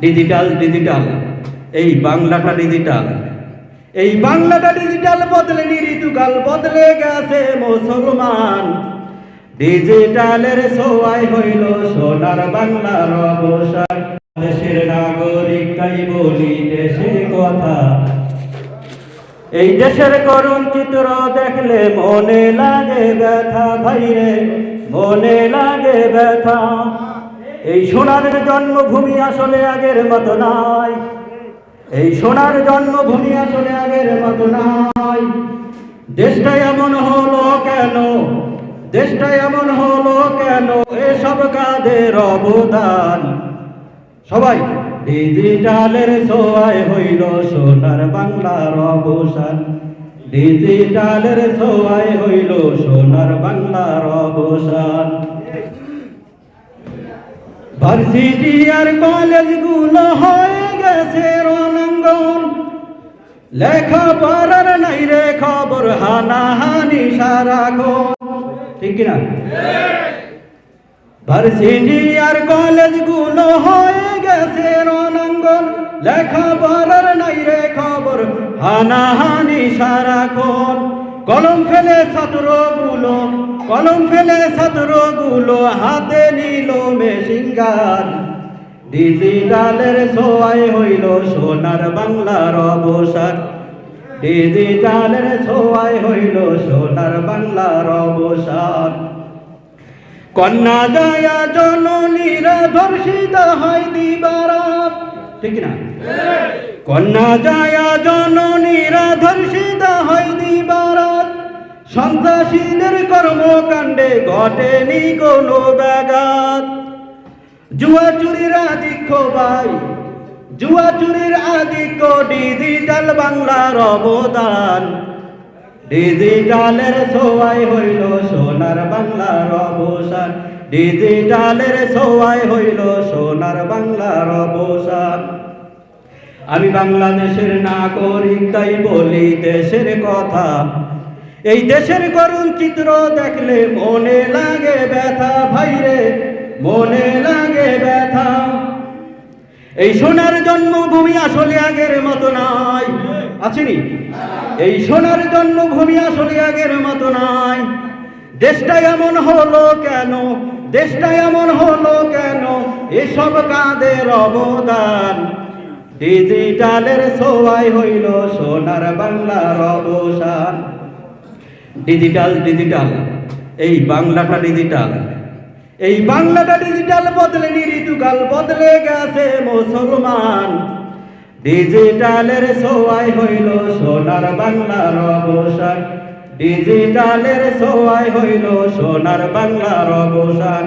Digital digital এই বাংলাটা digital এই বাংলাটা ডিজিটাল বদলে ঋতুকাল বদলে গেছে মুসলমান। ডিজিটালের সোয়াই হইল সোনার বাংলার অবসান দেশের নাগরিক তাই বলি দেশের কথা। এই দেশের করুণ চিত্র দেখলে মনে লাগে ব্যথা ভাইরে, মনে লাগে ব্যথা। এই সোনার জন্মভূমি আসলে আগের মতো নাই। এই সোনার জন্মভূমি আসলে আগের মতো নাই। দেশটা এমন হলো কেন? দেশটা এমন হলো কেন? এসব কাদের অবদান? সবাই, ডিজিটালের সোয়াই হইল সোনার বাংলার অবসান। ডিজিটালের সোয়াই হইল সোনার বাংলার অবসান। ভার্সিটি আর কলেজগুলো হয়ে গেছে রণাঙ্গন। লেখা পড়ার নাই রে খবর, হানাহানি সারাক্ষণ। ঠিক কিনা? ভার্সিটি আর কলেজগুলো হয়ে গেছে রণাঙ্গন। লেখা পড়ার নাই রে খবর, হানাহানি সারাক্ষণ। কলম ফেলে ছাত্রগুলো কলম ফেলে ছাত্রগুলো হাতে নিল মেশিনগান ডিজিটালের সোয়াই হইল সোনার বাংলার অবসান ডিজিটালের সোয়াই হইল সোনার বাংলার অবসান কন্যা দয়া জননীরা ধর্ষিত হয় দিবারাত। ঠিক না কন্যা দয়া জননীরা ধর্ষিত হয় দিবারাত। সন্ত্রাসীদের কর্মকাণ্ডে ঘটেনি কোনো ব্যাঘাত। জুয়া চুরির আধিক্য ভাই, জুয়া চুরির আধিক্য ডিজিটাল বাংলার অবদান। ডিজিটালের সোয়াই হইল সোনার বাংলার অবসান। ডিজিটালের সোয়াই হইল সোনার বাংলার অবসান। আমি বাংলাদেশের নাগরিক, তাই বলি দেশের কথা। এই দেশের করুণ চিত্র দেখলে মনে লাগে ব্যথা ভাইরে মনে লাগে ব্যথা। এই সোনার জন্মভূমি আসলে আগের মতো নাই। আছেনি? এই সোনার জন্মভূমি আসলে আগের মতো নাই। দেশটা এমন হলো কেন? দেশটা এমন হলো কেন? এসব কাদের অবদান? ডিজিটালের সোয়াই হইল সোনার বাংলার অবসান। ডিজিটাল ডিজিটাল এই বাংলাটা ডিজিটাল এই বাংলাটা ডিজিটাল বদলে ঋতুকাল বদলে গেছে মুসলমান। ডিজিটালের সোয়াই হইল সোনার বাংলার অবসান ডিজিটালের সোয়াই হইল সোনার বাংলার অবসান